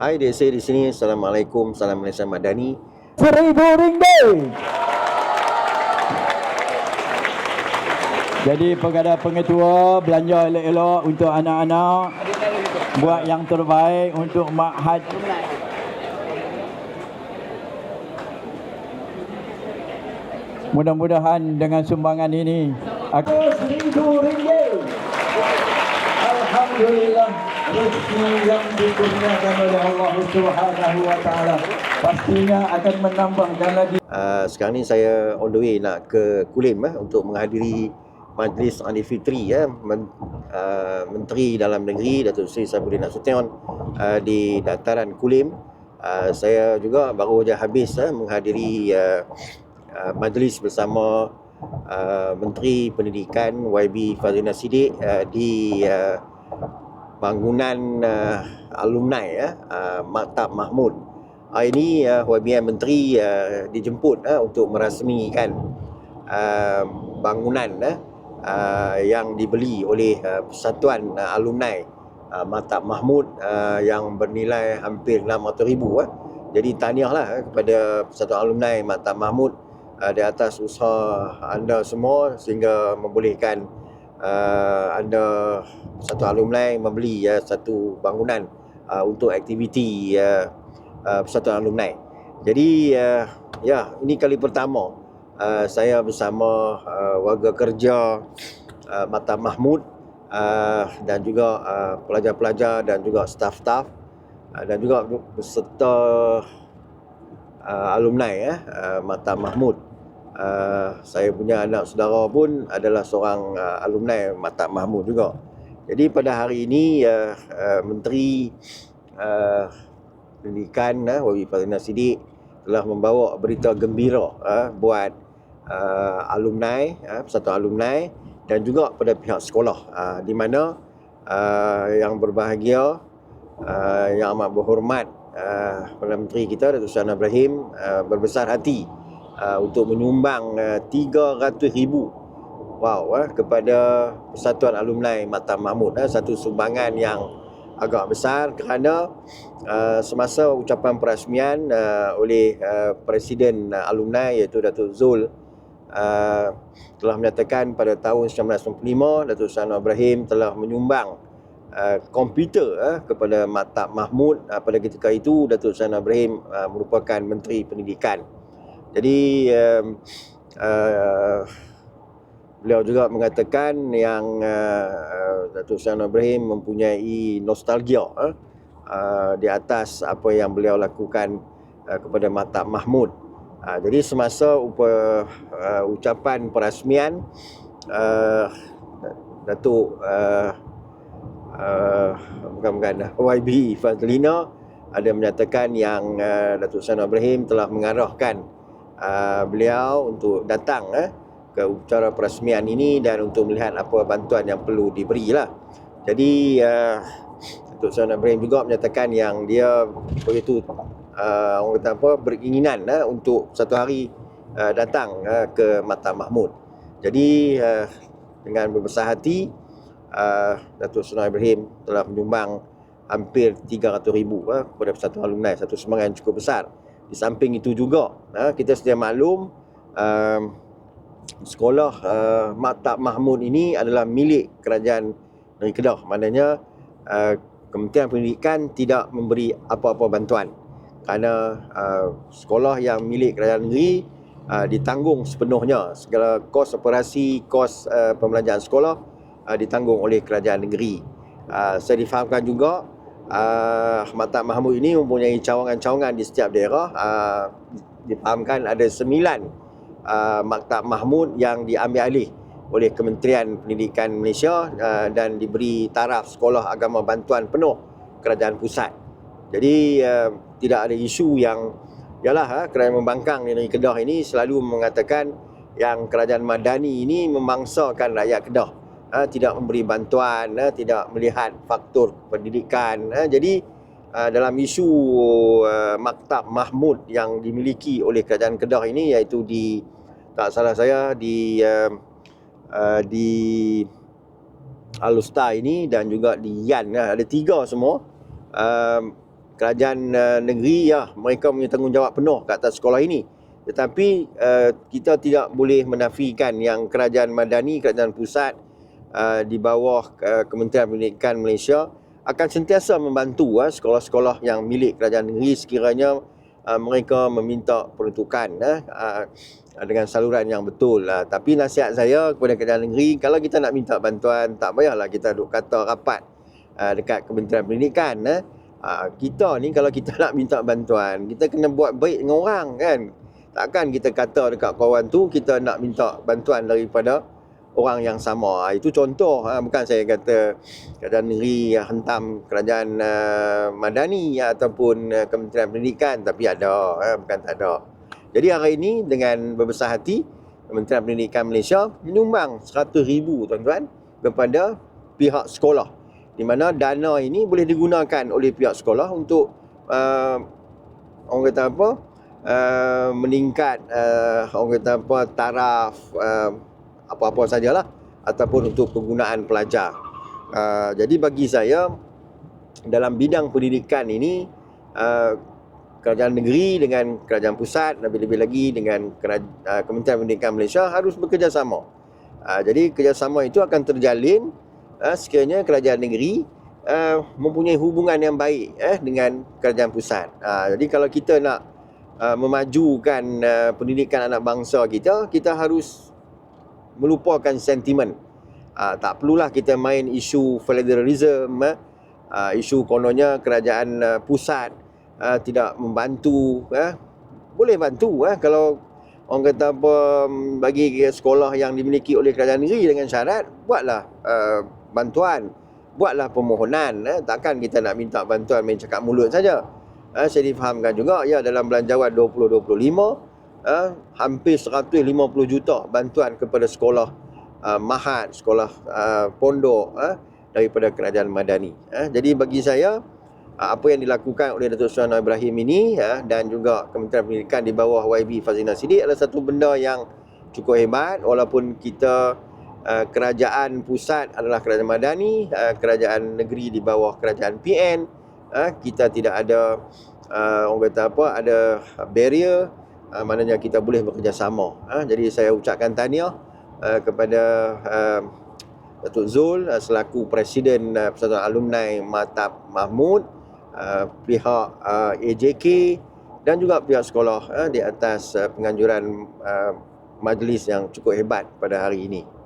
Hai, dia saya di sini. Assalamualaikum. Salam Malaysia Madani. Seribu ringgit. Jadi pengadar pengetua belanja elok-elok untuk anak-anak buat yang terbaik untuk Mahat Mudah-mudahan dengan sumbangan ini akan seribu ringgit. Alhamdulillah rezeki yang dikurniakan oleh Allah Subhanahu wa taala pastinya akan menambahkan lagi Uh, sekarang ni saya on the way nak ke Kulim eh, untuk menghadiri Majlis Aidil Fitri ya, Men, uh, Menteri Dalam Negeri Datuk Seri Sabudin Nasution uh, di dataran Kulim. Uh, saya juga baru saja habis uh, menghadiri uh, uh, majlis bersama uh, Menteri Pendidikan YB Fazlina Siddiq uh, di uh, bangunan uh, alumni ya, uh, Maktab Mahmud. Hari ini uh, YBN Menteri uh, dijemput uh, untuk merasmikan uh, bangunan uh, uh, yang dibeli oleh uh, Persatuan uh, Alumni uh, Maktab Mahmud uh, yang bernilai hampir 600,000 uh. Jadi tahniahlah uh, kepada Persatuan Alumni Maktab Mahmud uh, di atas usaha anda semua sehingga membolehkan uh, anda satu alumni membeli uh, satu bangunan uh, untuk aktiviti uh, uh, Persatuan Alumni. Jadi uh, ya ini kali pertama uh, saya bersama uh, warga kerja uh, Mata Mahmud uh, dan juga uh, pelajar-pelajar dan juga staf-staf uh, dan juga beserta uh, alumni ya uh, Mata Mahmud. Uh, saya punya anak saudara pun adalah seorang uh, alumni Mata Mahmud juga. Jadi pada hari ini uh, uh, Menteri uh, Pendidikan uh, Wabi Fazlina Siddiq telah membawa berita gembira uh, buat uh, alumni, uh, persatuan alumni dan juga pada pihak sekolah uh, di mana uh, yang berbahagia uh, yang amat berhormat uh, Perdana Menteri kita Datuk Seri Ibrahim uh, berbesar hati uh, untuk menyumbang uh, 300,000 wow uh, kepada Persatuan Alumni Mata Mahmud uh, satu sumbangan yang agak besar kerana uh, semasa ucapan perasmian uh, oleh uh, Presiden uh, alumni iaitu Datuk Zul uh, telah menyatakan pada tahun 1995 Datuk Seri Ibrahim telah menyumbang uh, komputer uh, kepada Maktab Mahmud uh, pada ketika itu Datuk Seri Ibrahim uh, merupakan Menteri Pendidikan. Jadi uh, uh, beliau juga mengatakan yang uh, Datuk Seri Ibrahim mempunyai nostalgia uh, di atas apa yang beliau lakukan uh, kepada Maktab Mahmud. Uh, jadi semasa upa, uh, ucapan perasmian uh, Datuk uh, uh, bukan bukan YB Fazlina ada menyatakan yang uh, Datuk Seri Ibrahim telah mengarahkan uh, beliau untuk datang uh, ke upacara perasmian ini dan untuk melihat apa bantuan yang perlu diberilah. Jadi uh, Datuk Seri Ibrahim juga menyatakan yang dia begitu uh, orang kata apa beringinan uh, untuk satu hari uh, datang uh, ke Mata Mahmud. Jadi uh, dengan berbesar hati uh, Datuk Seri Ibrahim telah menyumbang hampir 300,000 uh, kepada Persatuan Alumni, satu sumbangan cukup besar. Di samping itu juga uh, kita sedia maklum uh, sekolah uh, Maktab Mahmud ini adalah milik kerajaan negeri Kedah. Maknanya uh, Kementerian Pendidikan tidak memberi apa-apa bantuan kerana uh, sekolah yang milik kerajaan negeri uh, ditanggung sepenuhnya segala kos operasi, kos uh, pembelajaran sekolah uh, ditanggung oleh kerajaan negeri. Uh, saya difahamkan juga uh, Maktab Mahmud ini mempunyai cawangan-cawangan di setiap daerah. Uh, difahamkan ada sembilan uh, Maktab Mahmud yang diambil alih oleh Kementerian Pendidikan Malaysia uh, dan diberi taraf sekolah agama bantuan penuh kerajaan pusat. Jadi uh, tidak ada isu yang yalah uh, kerajaan membangkang di negeri Kedah ini selalu mengatakan yang kerajaan madani ini memangsakan rakyat Kedah. Uh, tidak memberi bantuan, uh, tidak melihat faktor pendidikan. Uh, jadi uh, dalam isu uh, Maktab Mahmud yang dimiliki oleh kerajaan Kedah ini iaitu di tak salah saya di uh, uh, di Alustar ini dan juga di Yan. Ada tiga semua. Uh, kerajaan uh, negeri ya mereka punya tanggungjawab penuh ke atas sekolah ini. Tetapi uh, kita tidak boleh menafikan yang kerajaan madani kerajaan pusat uh, di bawah uh, Kementerian Pendidikan Malaysia akan sentiasa membantu uh, sekolah-sekolah yang milik kerajaan negeri sekiranya uh, mereka meminta peruntukan uh, uh, dengan saluran yang betul uh, tapi nasihat saya kepada kerajaan negeri kalau kita nak minta bantuan tak payahlah kita duk kata rapat uh, dekat Kementerian Pendidikan uh, uh, kita ni kalau kita nak minta bantuan kita kena buat baik dengan orang kan. Takkan kita kata dekat kawan tu kita nak minta bantuan daripada orang yang sama. Ha, Itu contoh, ha, bukan saya kata kerajaan negeri hentam kerajaan uh, madani ataupun Kementerian Pendidikan, tapi ada, bukan tak ada. Jadi hari ini dengan berbesar hati, Kementerian Pendidikan Malaysia menyumbang 100,000 tuan-tuan kepada pihak sekolah. Di mana dana ini boleh digunakan oleh pihak sekolah untuk uh, orang kata apa? Uh, meningkat uh, orang kata apa taraf uh, apa-apa sajalah ataupun untuk penggunaan pelajar. Uh, jadi bagi saya dalam bidang pendidikan ini uh, kerajaan negeri dengan kerajaan pusat lebih-lebih lagi dengan keraj- uh, Kementerian Pendidikan Malaysia harus bekerjasama. Uh, jadi kerjasama itu akan terjalin uh, sekiranya kerajaan negeri uh, mempunyai hubungan yang baik eh, dengan kerajaan pusat. Uh, jadi kalau kita nak uh, memajukan uh, pendidikan anak bangsa kita, kita harus melupakan sentimen. Uh, tak perlulah kita main isu federalism, uh, isu kononnya kerajaan uh, pusat uh, tidak membantu. Uh, boleh bantu uh, kalau orang kata apa um, bagi sekolah yang dimiliki oleh kerajaan negeri dengan syarat buatlah uh, bantuan, buatlah permohonan. Uh, takkan kita nak minta bantuan main cakap mulut saja. Uh, saya difahamkan juga ya dalam belanjawan 2025 uh, hampir 150 juta bantuan kepada sekolah uh, mahat, sekolah uh, pondok uh, daripada kerajaan madani. Uh, jadi bagi saya uh, apa yang dilakukan oleh Datuk Seri Ibrahim ini uh, dan juga Kementerian Pendidikan di bawah YB Fazina Sidik adalah satu benda yang cukup hebat walaupun kita uh, kerajaan pusat adalah kerajaan madani, uh, kerajaan negeri di bawah kerajaan PN, uh, kita tidak ada uh, orang kata apa ada barrier uh, maknanya kita boleh bekerjasama. Uh, jadi saya ucapkan tahniah uh, kepada uh, Datuk Zul uh, selaku Presiden uh, Persatuan Alumni Matab Mahmud, uh, pihak uh, AJK dan juga pihak sekolah uh, di atas uh, penganjuran uh, majlis yang cukup hebat pada hari ini.